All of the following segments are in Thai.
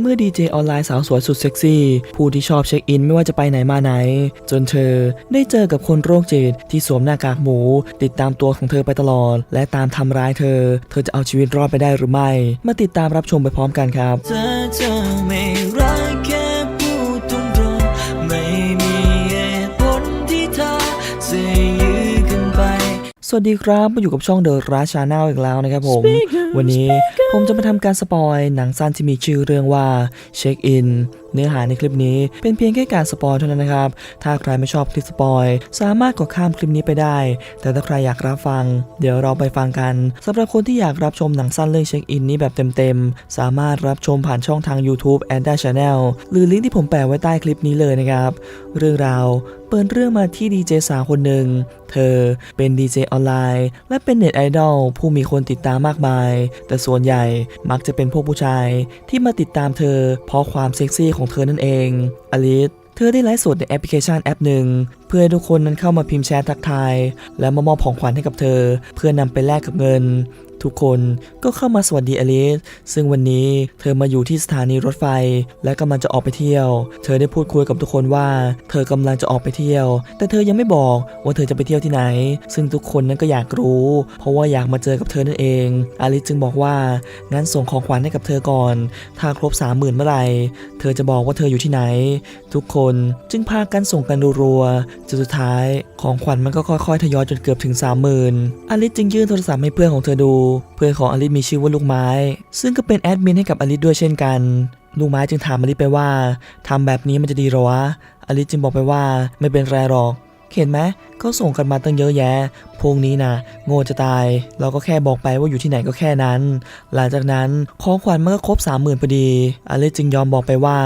เมื่อดีเจออนไลน์สาวสวยสุดเซ็กซี่ ผู้ที่ชอบเช็คอินไม่ว่าจะไปไหนมาไหน จนเธอได้เจอกับคนโรคจิตที่สวมหน้ากากหมู ติดตามตัวของเธอไปตลอด และตามทำร้ายเธอ เธอจะเอาชีวิตรอดไปได้หรือไม่ มาติดตามรับชมไปพร้อมกันครับ วัสดีครับมาอยู่กับช่องเดอะราชาแนลอีกแล้วนะครับผม Speaker วันนี้ผมจะมาทำการสปอยหนังสั้นที่มีชื่อเรื่องว่าเช็คอิน เนื้อหาในคลิปนี้เป็นเพียงแค่การสปอยเท่านั้นนะครับ ถ้าใครไม่ชอบคลิปสปอยสามารถกดข้ามคลิปนี้ไปได้ แต่ถ้าใครอยากรับฟัง เดี๋ยวเราไปฟังกันสำหรับคนที่อยากรับชมหนังสั้นเรื่องเช็คอินนี้แบบเต็มๆ สามารถรับชมผ่านช่องทาง YouTube a n d a Channel หรือลิงก์ที่ผมแปะไว้ใต้คลิปนี้เลยนะครับ เรื่องราวเปิดเรื่องมาที่ดีเจสาวคนหนึ่ง เธอเป็นดีเจออนไลน์ และเป็นเน็ตไอดอลผู้มีคนติดตามมากมาย แต่ส่วนใหญ่มักจะเป็นพวกผู้ชายที่มาติดตามเธอเพราะความเซ็กซี่ของของเธอนั่นเองอลิสเธอได้ไลฟ์สดในแอปพลิเคชันแอปหนึ่ง พื่อให้ทุกคนนั้นเข้ามาพิมพ์แชททักทาย และมามอบของขวัญให้กับเธอ เพื่อนำไปแลกกับเงิน ทุกคนก็เข้ามาสวัสดีอลิสซึ่งวันนี้เธอมาอยู่ที่สถานีรถไฟ และกำลังจะออกไปเที่ยว เธอได้พูดคุยกับทุกคนว่า เธอกำลังจะออกไปเที่ยว แต่เธอยังไม่บอกว่าเธอจะไปเที่ยวที่ไหน ซึ่งทุกคนนั้นก็อยากรู้ เพราะว่าอยากมาเจอกับเธอนั่นเองอลิสจึงบอกว่างั้นส่งของขวัญให้กับเธอก่อน ถ้าครบ3 0,000เมื่อไหร่เธอจะบอกว่าเธออยู่ที่ไหน ทุกคนจึงพากันส่งกันรัวๆจนสุดท้ายของขวัญมันก็ค่อยๆทยอยจนเกือบถึง 30,000อลิสจึงยื่นโทรศัพท์ให้เพื่อนของเธอดู เพื่อนของอลิสมีชื่อว่าลูกไม้ ซึ่งก็เป็นแอดมินให้กับอลิสด้วยเช่นกัน ลูกไม้จึงถามอลิสไปว่าทำแบบนี้มันจะดีหรอวะอลิสจึงบอกไปว่าไม่เป็นไรหรอกเห็นไหมเขาส่งกันมาตั้งเยอะแยะ พวกนี้นะโง่จะตาย เราก็แค่บอกไปว่าอยู่ที่ไหนก็แค่นั้น หลังจากนั้นของขวัญมันก็ครบสามหมื่นพอดีอลิสจึงยอมบอกไปว่า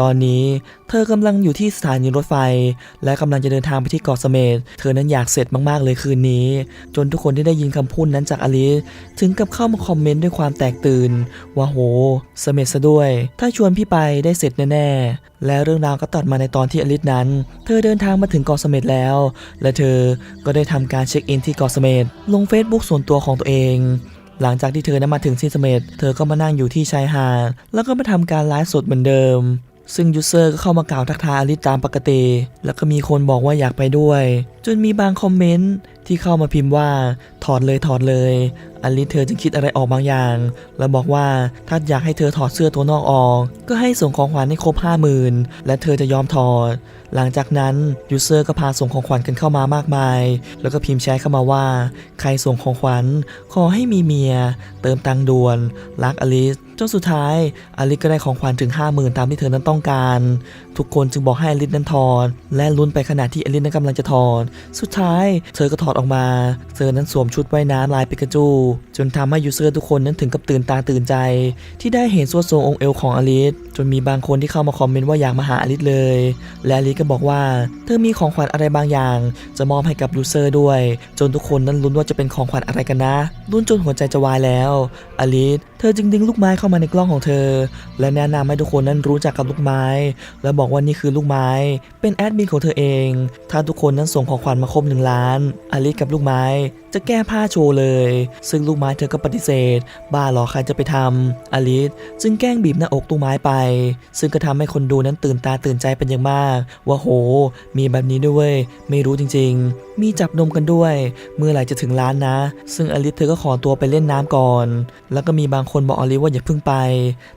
ตอนนี้เธอกำลังอยู่ที่สถานีรถไฟ และกำลังจะเดินทางไปที่เกาะเสม็ดเธอนั้นอยากเสร็จมากๆเลยคืนนี้ จนทุกคนที่ได้ยินคำพูดนั้นจากอลิสถึงกับเข้ามาคอมเมนต์ด้วยความแตกตื่น ว่าโห เสม็ดซะด้วย ถ้าชวนพี่ไปได้เสร็จแน่ๆ และเรื่องราวก็ตัดมาในตอนที่อลิสนั้น เธอเดินทางมาถึงเกาะเสม็ดแล้ว และเธอก็ได้ทำการเช็คอินที่เกาะเสม็ดลง Facebook ส่วนตัวของตัวเองหลังจากที่เธอนั้นมาถึงที่เสม็ดเธอก็มานั่งอยู่ที่ชายหาด แล้วก็มาทำการไลฟ์สดเหมือนเดิม ซึ่งยูเซอร์ก็เข้ามากล่าวทักทายอลิสตามปกติ แล้วก็มีคนบอกว่าอยากไปด้วย จนมีบางคอมเมนต์ที่เข้ามาพิมพ์ว่าถอดเลยถอดเลยอลิสเธอจึงคิดอะไรออกบางอย่าง แล้วบอกว่าถ้าอยากให้เธอถอดเสื้อตัวนอกออก ก็ให้ส่งของขวัญให้ครบห้าหมื่นและเธอจะยอมถอด หลังจากนั้นยูเซอร์ก็พาส่งของขวัญกันเข้ามามากมาย แล้วก็พิมพ์แชทเข้ามาว่า ใครส่งของขวัญขอให้มีเมีย เติมตังค์ด่วนรักอลิส จนสุดท้ายอลิสก็ได้ของขวัญถึง 50,000 ตามที่เธอนั้นต้องการ ทุกคนจึงบอกให้อลิสนั้นถอดและลุ้นไปขณะที่อลิสนั้นกำลังจะถอดสุดท้าย เธอก็ถอดออกมา เธอนั้นสวมชุดว่ายน้ำลายปิกาจู จนทำให้ยูเซอร์ทุกคนนั้นถึงกับตื่นตาตื่นใจ ที่ได้เห็นสวดทรงองค์เอวของอลิสจนมีบางคนที่เข้ามาคอมเมนต์ว่าอยากมาหาอลิสเลย และอลิสก็บอกว่า เธอมีของขวัญอะไรบางอย่าง จะมอบให้กับยูเซอร์ด้วย จนทุกคนนั้นลุ้นว่าจะเป็นของขวัญอะไรกันนะลุ้นจนหัวใจจะวายแล้วอลิสเธอจึงดึงลูกไม้เข้ามาในกล้องของเธอ และแนะนำให้ทุกคนนั้นรู้จักกับลูกไม้ และบอกว่านี่คือลูกไม้ เป็นแอดมินของเธอเอง ถ้าทุกคนนั้นส่งของขวัญมาครบหนึ่งล้านอลิสกับลูกไม้ จะแก้ผ้าโชว์เลย ซึ่งลูกไม้เธอก็ปฏิเสธ บ้าหรอใครจะไปทำอลิสจึงแกล้งบีบหน้าอกลูกไม้ไป ซึ่งก็ทำให้คนดูนั้นตื่นตาตื่นใจเป็นอย่างมาก ว่าโห มีแบบนี้ด้วย ไม่รู้จริง ๆ มีจับนมกันด้วย เมื่อไหร่จะถึงล้านนะ ซึ่งอลิสเธอก็ขอตัวไปเล่นน้ำก่อน แล้วก็มีบางคนบอกอลิสว่าอย่าเพิ่งไป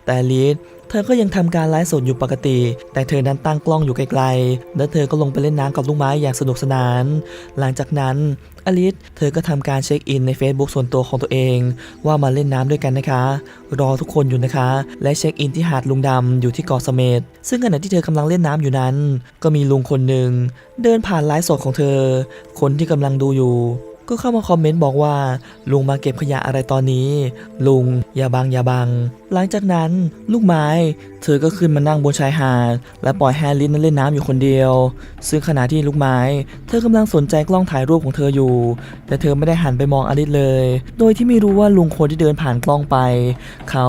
แต่ลิสเธอก็ยังทำการไลฟ์สดอยู่ปกติ แต่เธอนั้นตั้งกล้องอยู่ไกลๆ และเธอก็ลงไปเล่นน้ำกับลูกไม้อย่างสนุกสนาน หลังจากนั้นอลิสเธอก็ทำการเช็คอินใน Facebook ส่วนตัวของตัวเอง ว่ามาเล่นน้ำด้วยกันนะคะ รอทุกคนอยู่นะคะ และเช็คอินที่หาดลุงดำอยู่ที่เกาะเสม็ดซึ่งขณะที่เธอกำลังเล่นน้ำอยู่นั้น ก็มีลุงคนหนึ่งเดินผ่านไลฟ์สดของเธอ คนที่กำลังดูอยู่ ก็เข้ามาคอมเมนต์บอกว่า ลุงมาเก็บขยะอะไรตอนนี้ ลุงอย่าบังอย่าบัง หลังจากนั้นลูกไม้ เธอก็ขึ้นมานั่งบนชายหาด และปล่อยแฮร์ริสนั้นเล่นน้ำอยู่คนเดียว ซึ่งขณะที่ลูกไม้ เธอกำลังสนใจกล้องถ่ายรูปของเธออยู่ แต่เธอไม่ได้หันไปมองอลิสเลย โดยที่ไม่รู้ว่าลุงคนที่เดินผ่านกล้องไป เขา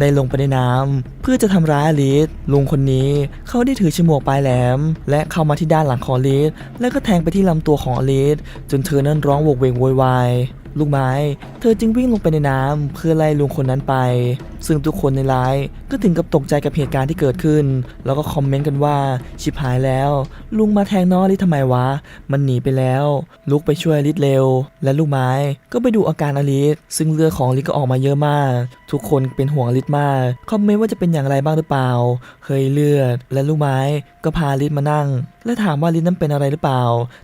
ได้ลงไปในน้ำเพื่อจะทำร้ายอลิสลุงคนนี้เขาได้ถือฉมวกปลายแหลม และเข้ามาที่ด้านหลังของอลิสแล้วก็แทงไปที่ลำตัวของอลิสจนเธอนั้นร้องโวกเวกโวยวายลูกไม้ เธอจึงวิ่งลงไปในน้ำเพื่อไล่ลุงคนนั้นไป ซึ่งทุกคนในไลน์ ก็ถึงกับตกใจกับเหตุการณ์ที่เกิดขึ้น แล้วก็คอมเมนต์กันว่า ชิบหายแล้ว ลุงมาแทงน้องลิสทำไมวะ มันหนีไปแล้ว ลุกไปช่วยลิสเร็ว และลูกไม้ก็ไปดูอาการอลิสซึ่งเลือดของลิสก็ออกมาเยอะมาก ทุกคนเป็นห่วงลิสมากคอมเมนต์ว่าจะเป็นอย่างไรบ้างหรือเปล่า เคยเลือด และลูกไม้ก็พาลิสมานั่ง และถามว่าลิสนั้นเป็นอะไรหรือเปล่า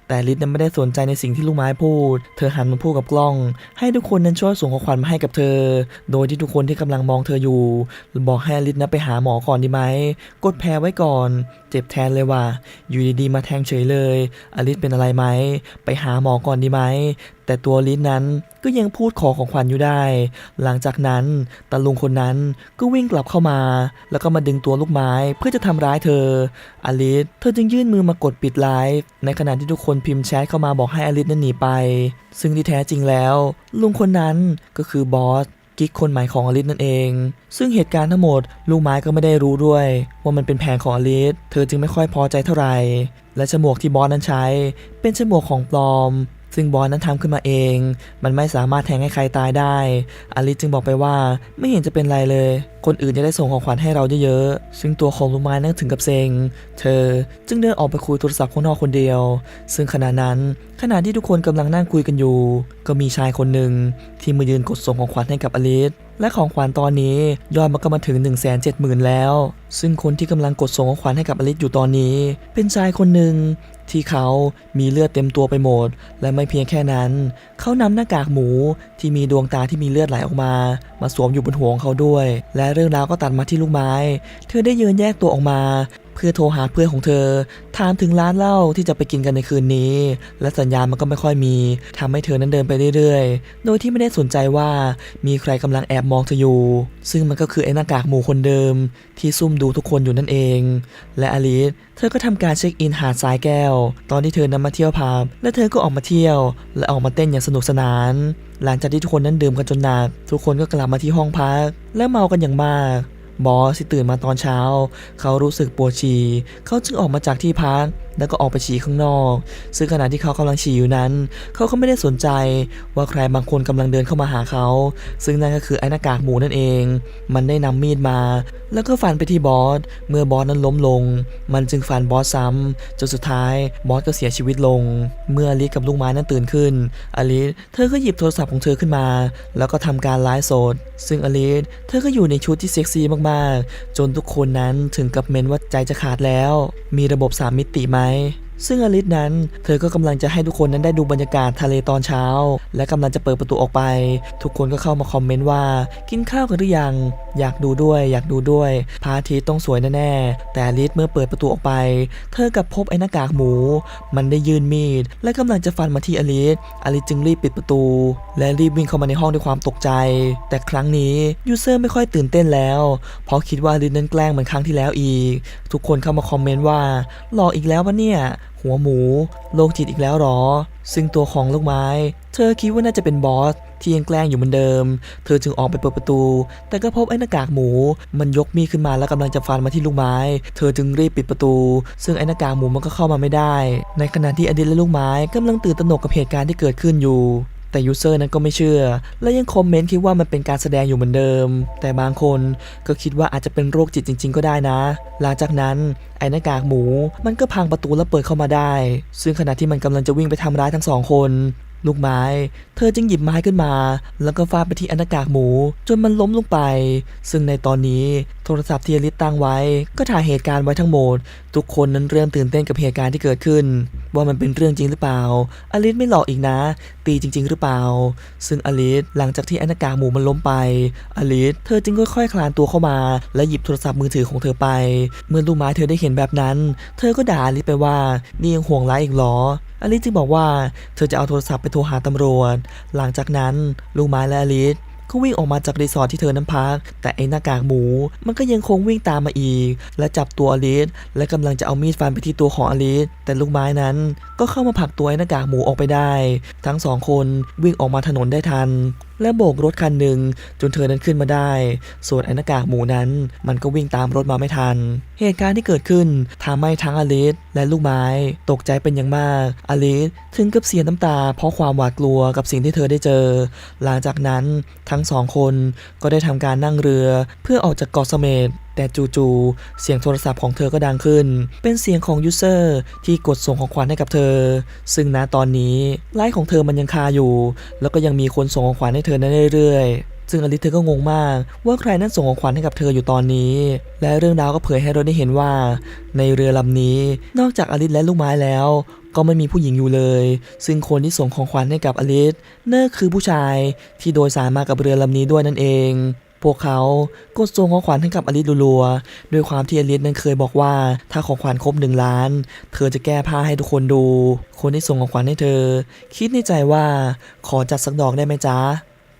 แต่ลิสนั้นไม่ได้สนใจในสิ่งที่ลูกไม้พูด เธอหันมาพูดกับกล้อง ให้ทุกคนนั้นช่วยส่งของขวัญมาให้กับเธอ โดยที่ทุกคนที่กำลังมองเธออยู่ บอกให้ลิสนะไปหาหมอก่อนดีไหม กดแพ้ไว้ก่อน เจ็บแทนเลยว่ะ อยู่ดีๆมาแทงเฉยเลย อลิสเป็นอะไรไหม ไปหาหมอก่อนดีไหม แต่ตัวลิสนั้นก็ยังพูดขอของขวัญอยู่ได้ หลังจากนั้นตาลุงคนนั้นก็วิ่งกลับเข้ามา แล้วก็มาดึงตัวลูกไม้เพื่อจะทำร้ายเธอ อลิสเธอจึงยื่นมือมากดปิดไลฟ์ในขณะที่ทุกคนพิมพ์แชทเข้ามาบอกให้อลิสนั้นหนีไป ซึ่งที่แท้จริงแล้ว ลุงคนนั้นก็คือบอส กิ๊กคนใหม่ของอลิสนั่นเอง ซึ่งเหตุการณ์ทั้งหมดลูกไม้ก็ไม่ได้รู้ด้วย ว่ามันเป็นแผนของอลิสเธอจึงไม่ค่อยพอใจเท่าไหร่และฉมวกที่บอสนั้นใช้ เป็นฉมวกของปลอม ซึ่งบอสนั้นทำขึ้นมาเอง มันไม่สามารถแทงให้ใครตายได้ อลิสจึงบอกไปว่าไม่เห็นจะเป็นไรเลย คนอื่นจะได้ส่งของขวัญให้เราเยอะๆ ซึ่งตัวของลูกไม้นั่งถึงกับเซ็ง เธอจึงเดินออกไปคุยโทรศัพท์ข้างนอกคนเดียว ซึ่งขณะนั้น ขณะที่ทุกคนกำลังนั่งคุยกันอยู่ ก็มีชายคนหนึ่งที่มายืนกดส่งของขวัญให้กับอลิสและของขวัญตอนนี้ยอดมันก็มาถึง 1 7 0 0 0 0 แล้ว ซึ่งคนที่กำลังกดส่งของขวัญให้กับอลิสอยู่ตอนนี้ เป็นชายคนหนึ่งที่เขามีเลือดเต็มตัวไปหมด และไม่เพียงแค่นั้น เขานำหน้ากากหมูที่มีดวงตาที่มีเลือดไหลออกมา มาสวมอยู่บนหัวของเขาด้วย และเรื่องราวก็ตัดมาที่ลูกไม้ เธอได้ยืนแยกตัวออกมา พื่อโทรหาเพื่อนของเธอ ถามถึงร้านเหล้าที่จะไปกินกันในคืนนี้ และสัญญาณมันก็ไม่ค่อยมีทำให้เธอนั้นเดินไปเรื่อยๆ โดยที่ไม่ได้สนใจว่ามีใครกำลังแอบมองเธออยู่ ซึ่งมันก็คือไอ้หน้ากากหมูคนเดิม ที่ซุ่มดูทุกคนอยู่นั่นเอง และอลิสเธอก็ทำการเช็คอินหาดทรายแก้ว ตอนที่เธอนำมาเที่ยวผับและเธอก็ออกมาเที่ยว และออกมาเต้นอย่างสนุกสนาน หลังจากที่ทุกคนนั้นดื่มกันจนหนัก ทุกคนก็กลับมาที่ห้องพักและเมากันอย่างมาก บอสที่ตื่นมาตอนเช้า เขารู้สึกปวดฉี่เขาจึงออกมาจากที่พัก แล้วก็ออกไปฉี่ข้างนอก ซึ่งขณะที่เขากำลังฉี่อยู่นั้น เขาก็ไม่ได้สนใจว่าใครบางคนกำลังเดินเข้ามาหาเขา ซึ่งนั่นก็คือไอ้หน้ากากหมูนั่นเอง มันได้นำมีดมา แล้วก็ฟันไปที่บอส เมื่อบอสนั้นล้มลง มันจึงฟันบอสซ้ำจนสุดท้ายบอสก็เสียชีวิตลง เมื่ออลิสกับลูกไม้นั้นตื่นขึ้น อลิสเธอก็หยิบโทรศัพท์ของเธอขึ้นมา แล้วก็ทำการไลฟ์สด ซึ่งอลิสเธอก็อยู่ในชุดที่เซ็กซี่มากๆ จนทุกคนนั้นถึงกับเมนว่าใจจะขาดแล้ว มีระบบสามมิติไหม Bye. ซึ่งอลิสนั้น เธอก็กำลังจะให้ทุกคนนั้นได้ดูบรรยากาศทะเลตอนเช้า และกำลังจะเปิดประตูออกไป ทุกคนก็เข้ามาคอมเมนต์ว่า กินข้าวกันหรือยัง อยากดูด้วย อยากดูด้วยพระอาทิตย์ต้องสวยแน่ๆแต่อลิสเมื่อเปิดประตูออกไป เธอกับพบไอ้หน้ากากหมู มันได้ยืนมีด และกำลังจะฟันมาที่อลิสอลิสจึงรีบปิดประตู และรีบวิ่งเข้ามาในห้องด้วยความตกใจ แต่ครั้งนี้ยูเซอร์ไม่ค่อยตื่นเต้นแล้วเพราะคิดว่าอลิสนั้นแกล้งเหมือนครั้งที่แล้วอีก ทุกคนเข้ามาคอมเมนต์ว่าหลอกอีกแล้ววะเนี่ย หัวหมูโรคจิตอีกแล้วหรอ ซึ่งตัวของลูกไม้ เธอคิดว่าน่าจะเป็นบอสที่ยังแกล้งอยู่เหมือนเดิม เธอจึงออกไปเปิดประตู แต่ก็พบไอ้หน้ากากหมู มันยกมีดขึ้นมาแล้วกำลังจะฟันมาที่ลูกไม้ เธอจึงรีบปิดประตู ซึ่งไอ้หน้ากากหมูมันก็เข้ามาไม่ได้ ในขณะที่อดีตและลูกไม้กำลังตื่นตระหนกกับเหตุการณ์ที่เกิดขึ้นอยู่ แต่ยูเซอร์นั้นก็ไม่เชื่อ และยังคอมเมนต์คิดว่ามันเป็นการแสดงอยู่เหมือนเดิม แต่บางคนก็คิดว่าอาจจะเป็นโรคจิตจริง ๆ ก็ได้นะ หลังจากนั้นไอ้หน้ากากหมู มันก็พังประตูแล้วเปิดเข้ามาได้ ซึ่งขณะที่มันกำลังจะวิ่งไปทำร้ายทั้งสองคน ลูกไม้ เธอจึงหยิบไม้ขึ้นมา แล้วก็ฟาดไปที่อนากากหมู จนมันล้มลงไป ซึ่งในตอนนี้โทรศัพท์ที่อลิสตั้งไว้ ก็ถ่ายเหตุการณ์ไว้ทั้งหมด ทุกคนนั้นเริ่มตื่นเต้นกับเหตุการณ์ที่เกิดขึ้น ว่ามันเป็นเรื่องจริงหรือเปล่า อลิสไม่หลอกอีกนะ ตีจริง ๆ หรือเปล่า ซึ่งอลิสหลังจากที่อนากากหมูมันล้มไป อลิสเธอจึงค่อยๆคลานตัวเข้ามา และหยิบโทรศัพท์มือถือของเธอไป เมื่อลูกไม้เธอได้เห็นแบบนั้น เธอก็ด่าอลิสไปว่านี่ยังห่วงร้ายอีกหรอ อลิซจึงบอกว่าเธอจะเอาโทรศัพท์ไปโทรหาตำรวจ หลังจากนั้นลูกไม้และอลิซก็วิ่งออกมาจากรีสอร์ทที่เธอนั้นพัก แต่ไอ้หน้ากากหมู มันก็ยังคงวิ่งตามมาอีก และจับตัวอลิซและกำลังจะเอามีดฟันไปที่ตัวของอลิซแต่ลูกไม้นั้นก็เข้ามาผลักตัวไอ้หน้ากากหมูออกไปได้ ทั้งสองคนวิ่งออกมาถนนได้ทัน และโบกรถคันหนึ่งจนเธอนั้นขึ้นมาได้ ส่วนไอ้หน้ากากหมูนั้น มันก็วิ่งตามรถมาไม่ทัน เหตุการณ์ที่เกิดขึ้นทำให้ทั้งอลิสและลูกไม้ ตกใจเป็นอย่างมากอลิสถึงกับเสียน้ำตา เพราะความหวาดกลัวกับสิ่งที่เธอได้เจอ หลังจากนั้นทั้งสองคนก็ได้ทำการนั่งเรือเพื่อออกจากเกาะเสม็ด แต่จู่ๆเสียงโทรศัพท์ของเธอก็ดังขึ้น เป็นเสียงของยูเซอร์ที่กดส่งของขวัญให้กับเธอ ซึ่งณตอนนี้ไลฟ์ของเธอมันยังคาอยู่ แล้วก็ยังมีคนส่งของขวัญให้เธอนั้นเรื่อยๆซึ่งอลิสเธอก็งงมาก ว่าใครนั้นส่งของขวัญให้กับเธออยู่ตอนนี้ และเรื่องราวก็เผยให้เราได้เห็นว่า ในเรือลำนี้ นอกจากอลิสและลูกไม้แล้ว ก็ไม่มีผู้หญิงอยู่เลย ซึ่งคนที่ส่งของขวัญให้กับอลิสนั่นคือผู้ชายที่โดยสารมากับเรือลำนี้ด้วยนั่นเอง พวกเขากดส่งของขวัญให้กับอลิสรัวๆด้วยความที่อลิสนั้นเคยบอกว่า ถ้าของขวัญครบหนึ่งล้าน เธอจะแก้ผ้าให้ทุกคนดู คนที่ส่งของขวัญให้เธอ คิดในใจว่าขอจัดสักดอกได้ไหมจ๊ะ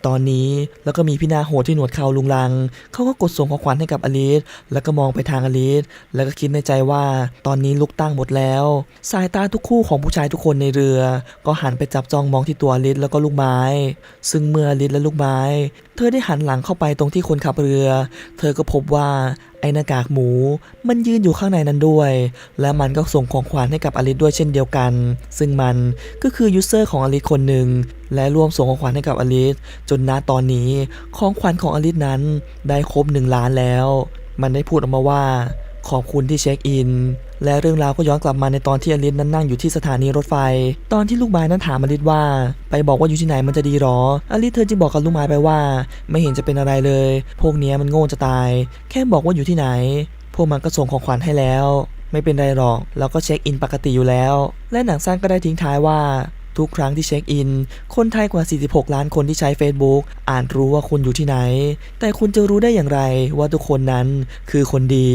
ตอนนี้แล้วก็มีพี่นาโหดที่หนวดเขาลุงลัง เขาก็กดส่งของขวัญให้กับอลิสแล้วก็มองไปทางอลิสแล้วก็คิดในใจว่า ตอนนี้ลุกตั้งหมดแล้ว สายตาทุกคู่ของผู้ชายทุกคนในเรือ ก็หันไปจับจ้องมองที่ตัวอลิสแล้วก็ลูกไม้ ซึ่งเมื่ออลิสและลูกไม้ เธอได้หันหลังเข้าไปตรงที่คนขับเรือ เธอก็พบว่าไอ้หน้ากากหมูมันยืนอยู่ข้างในนั้นด้วย และมันก็ส่งของขวัญให้กับอลิสด้วยเช่นเดียวกัน ซึ่งมันก็คือยูเซอร์ของอลิสคนหนึ่งและร่วมส่งของขวัญให้กับอลิสจนณตอนนี้ของขวัญของอลิสนั้นได้ครบหนึ่งล้านแล้ว มันได้พูดออกมาว่าขอบคุณที่เช็คอิน และเรื่องราวก็ย้อนกลับมาในตอนที่อลิสนั้นนั่งอยู่ที่สถานีรถไฟ ตอนที่ลูกไม้นั้นถามอลิสว่า ไปบอกว่าอยู่ที่ไหนมันจะดีหรอ อลิสเธอจึงบอกกับลูกไม้ไปว่า ไม่เห็นจะเป็นอะไรเลย พวกเนี้ยมันโง่จะตาย แค่บอกว่าอยู่ที่ไหน พวกมันก็ส่งของขวัญให้แล้ว ไม่เป็นไรหรอก เราก็เช็คอินปกติอยู่แล้ว และหนังสั้นก็ได้ทิ้งท้ายว่า ทุกครั้งที่เช็คอิน คนไทยกว่า 46 ล้านคนที่ใช้ Facebook อ่านรู้ว่าคุณอยู่ที่ไหน แต่คุณจะรู้ได้อย่างไรว่าทุกคนนั้นคือคนดี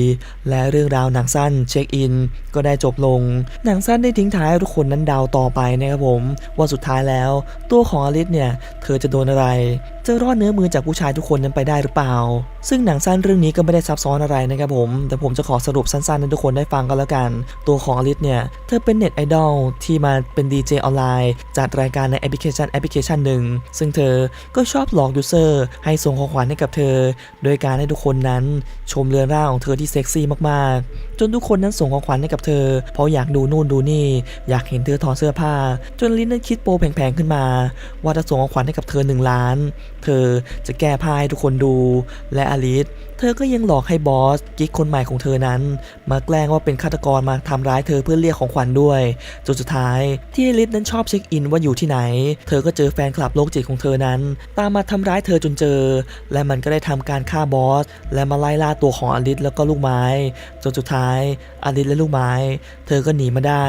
และเรื่องราวหนังสั้นเช็คอิน ก็ได้จบลง หนังสั้นได้ทิ้งท้ายทุกคนนั้นเดาต่อไปนะครับผม ว่าสุดท้ายแล้ว ตัวของอลิสเนี่ย เธอจะโดนอะไร จะรอดเนื้อมือจากผู้ชายทุกคนนั้นไปได้หรือเปล่า ซึ่งหนังสั้นเรื่องนี้ก็ไม่ได้ซับซ้อนอะไรนะครับผม แต่ผมจะขอสรุปสั้นๆให้ทุกคนได้ฟังกันแล้วกัน ตัวของอลิสเนี่ย เธอเป็นเน็ตไอดอลที่มาเป็นดีเจออนไลน์ จัดรายการในแอปพลิเคชันแอปพลิเคชันหนึ่ง ซึ่งเธอก็ชอบหลอกยูเซอร์ให้ส่งของขวัญให้กับเธอ โดยการให้ทุกคนนั้นชมเรือนร่างของเธอที่เซ็กซี่มากๆจนทุกคนนั้นส่งของขวัญให้กับเธอ เพราะอยากดูนู่นดูนี่ อยากเห็นเธอถอดเสื้อผ้า จนลินนั้นคิดโปรแผงๆขึ้นมา ว่าจะส่งของขวัญให้กับเธอหนึ่งล้าน เธอจะแก้ผ้าให้ทุกคนดู และอลิสเธอก็ยังหลอกให้บอสกิ๊กคนใหม่ของเธอนั้น มาแกล้งว่าเป็นฆาตกรมาทำร้ายเธอเพื่อเรียกของขวัญด้วย จนสุดท้ายที่อลิสนั้นชอบเช็คอินว่าอยู่ที่ไหน เธอก็เจอแฟนคลับโรคจิตของเธอนั้น ตามมาทำร้ายเธอจนเจอ และมันก็ได้ทำการฆ่าบอสและมาไล่ล่าตัวของอลิสแล้วก็ลูกไม้ จนสุดท้ายอลิสและลูกไม้ เธอก็หนีมาได้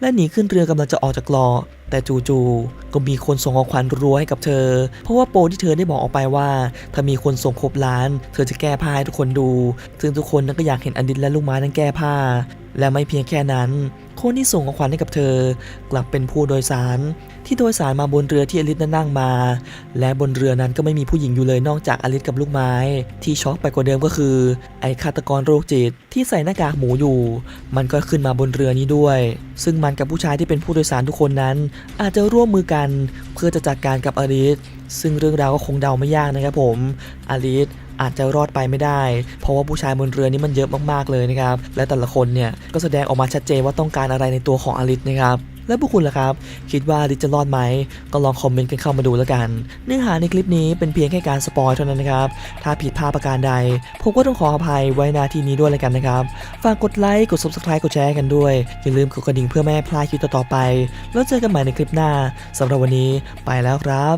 และหนีขึ้นเรือกำลังจะออกจากกาะแต่จู่ๆก็มีคนส่งของขวัญรัวให้กับเธอ เพราะว่าโปรที่เธอได้บอกออกไปว่า ถ้ามีคนส่งครบล้าน เธอจะแก้ผ้าให้ทุกคนดู ซึ่งทุกคนนั้นก็อยากเห็นอดิตและลูกไม้นั้นแก้ผ้า และไม่เพียงแค่นั้น คนที่ส่งของขวัญให้กับเธอ กลับเป็นผู้โดยสาร ที่โดยสารมาบนเรือที่อลิสนั้นนั่งมา และบนเรือนั้นก็ไม่มีผู้หญิงอยู่เลยนอกจากอลิสกับลูกไม้ ที่ช็อกไปกว่าเดิมก็คือ ไอ้ฆาตกรโรคจิตที่ใส่หน้ากากหมูอยู่ มันก็ขึ้นมาบนเรือนี้ด้วย ซึ่งมันกับผู้ชายที่เป็นผู้โดยสารทุกคนนั้น อาจจะร่วมมือกัน เพื่อจะจัดการกับอลิสซึ่งเรื่องราวก็คงเดาไม่ยากนะครับผมอลิส อาจจะรอดไปไม่ได้ เพราะว่าผู้ชายบนเรือนี้มันเยอะมากๆเลยนะครับ และแต่ละคนเนี่ยก็แสดงออกมาชัดเจนว่าต้องการอะไรในตัวของอลิสนะครับและพวกคุณล่ะครับ คิดว่าอลิสจะรอดไหม ก็ลองคอมเมนต์กันเข้ามาดูแล้วกัน เนื้อหาในคลิปนี้เป็นเพียงแค่การสปอยเท่านั้นนะครับ ถ้าผิดพลาดประการใด ผมก็ต้องขออภัยไว้นาทีนี้ด้วยเลยกันนะครับ ฝากกดไลค์ กด subscribe กดแชร์กันด้วย อย่าลืมกดกระดิ่งเพื่อไม่ให้พลาดคลิปต่อๆไป แล้วเจอกันใหม่ในคลิปหน้าสำหรับวันนี้ไปแล้วครับ